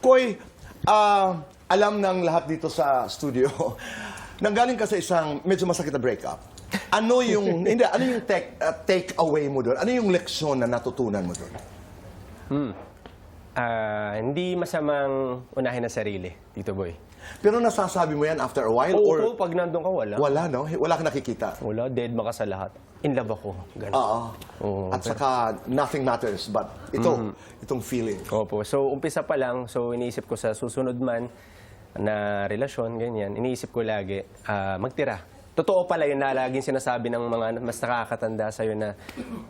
Koy, ah, alam ng lahat dito sa studio, nanggaling ka sa isang medyo masakit na breakup. Ano yung, hindi, ano yung take, ah, take away mo doon? Ano yung leksyon na natutunan mo doon? Ah, hindi masamang unahin ang sarili, Tito Boy. Pero nasasabi mo yan after a while? Oo, or oo, pag nandun ka, wala. wala, no? Wala ka nakikita? Wala, dead maka sa lahat. In love ako. Ganun. Oo. Oo, At saka, nothing matters but ito, itong feeling. Opo. So, umpisa pa lang, so iniisip ko sa susunod man na relasyon, ganyan, iniisip ko lagi, ah, magtira. Totoo pala yun na laging sinasabi ng mga mas nakakatanda sa'yo na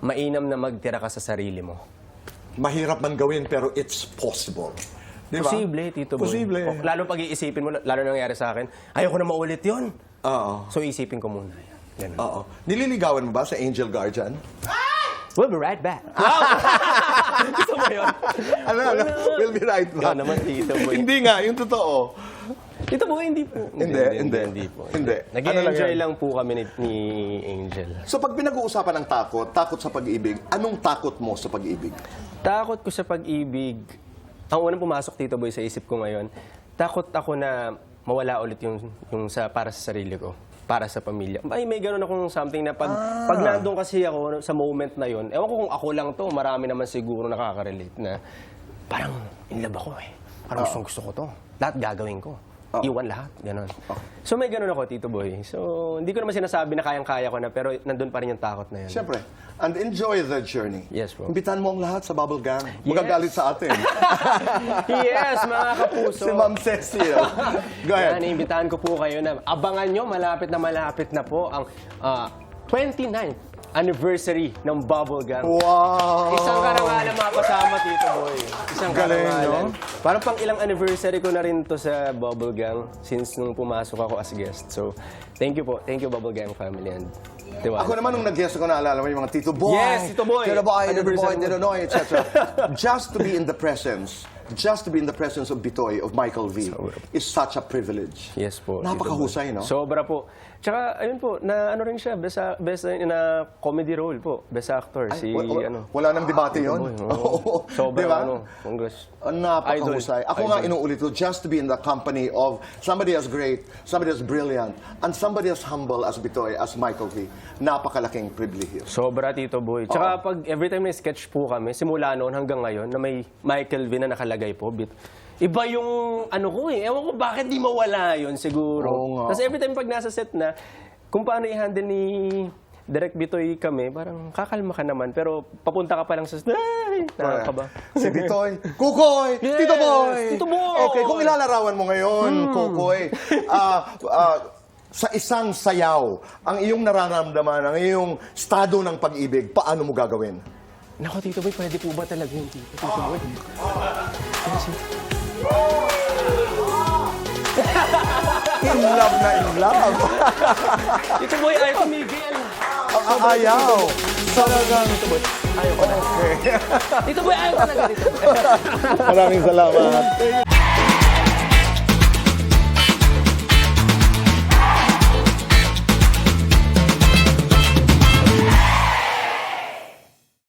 mainam na magtira ka sa sarili mo. Mahirap man gawin pero it's possible. Di ba? Posible, Tito Boy. Posible. O, lalo pag iisipin mo, lalo nangyari sa akin, ayoko na maulit yun. Oo. So, isipin ko muna. Ganun. Oo. Nililigawan mo ba sa Angel Guardian? We'll be right back. Gusto mo yun? Ano, ano? We'll be right back. Ikaw naman, Tito Boy. hindi nga, yung totoo. Tito Boy, hindi po. Hindi, hindi. Hindi po. Hindi. Nag-enjoy Ano lang lang, po kami ni, ni Angel. So pag pinag-uusapan ng takot, takot sa pag-ibig, anong takot mo sa pag-ibig? Takot ko sa pag-ibig. Ang unang pumasok, Tito Boy, sa isip ko ngayon, takot ako na mawala ulit yung, yung sa, para sa sarili ko para sa pamilya. Ay, may gano'n akong something na pag, pag nandun kasi ako sa moment na yon, ewan ko kung ako lang to, marami naman siguro nakaka-relate na parang in love ako eh. Parang gustong gusto ko to. Lahat gagawin ko. Iwan lahat. Ganon. So may gano'n ako, Tito Boy. So hindi ko naman sinasabi na kayang-kaya ko na, pero nandun pa rin yung takot na yun. Siyempre. And enjoy the journey. Yes, bro. Imbitan mo ang lahat sa Bubble Gang. Magagalit sa atin. yes, mga kapuso. si Ma'am Cecil. Go ahead. Yan, iimbitahan ko po kayo na abangan nyo, malapit na malapit na po ang ah, 29th anniversary ng Bubble Gang. Wow! Isang karangalan mga kasama dito, boy. Isang Galing, karangalan. no? Parang pang ilang anniversary ko na rin to sa Bubble Gang since nung pumasok ako as guest. So, thank you po. Thank you, Bubble Gang family. And, diba? Ako naman nung nag-guest ako, naalala mo yung mga Tito Boy. Yes, Tito Boy. Tito Boy, Tito Boy. Tito Noy, etc. just to be in the presence, just to be in the presence of Bitoy, of Michael V, is such a privilege. Yes po. Napakahusay, no? Sobra po. Tsaka, ayun po, na ano rin siya, best, best na comedy role po. Best actor, si Wa- wa- ano. Wala nang debate yun. Boy, oo. Sobra, Di ba? ano, congrats. Ang Napakahusay. Idol. Ako nga Idol. inuulit ko, just to be in the company of somebody as great, somebody as brilliant, and somebody as humble as Bitoy, as Michael V. Napakalaking privilege. Sobra, Tito Boy. Tsaka pag every time may sketch po kami, simula noon hanggang ngayon, na may Michael V na nakalagay po, bit, iba yung ano ko eh. Ewan ko bakit di mawala yun siguro. Oo nga. Tapos every time pag nasa set na, kung paano i-handle ni Direk Bitoy kami, parang kakalma ka naman. Pero papunta ka pa lang sa... Ay! Nakakaba. Si Bitoy, Kukoy, Yes, Tito Boy. Tito Boy. Okay, kung ilalarawan mo ngayon, Kukoy, ah, ah, sa isang sayaw, ang iyong nararamdaman, ang iyong estado ng pag-ibig, paano mo gagawin? Nako, Tito Boy, pwede po ba talaga yung Tito, Tito Boy? In love na in love. Tito Boy, ayaw tumigil. Ang ayaw. Talagang. Tito Boy, ayaw ko na. Okay. Tito Boy, ayaw talaga. Tito Boy. Maraming salamat.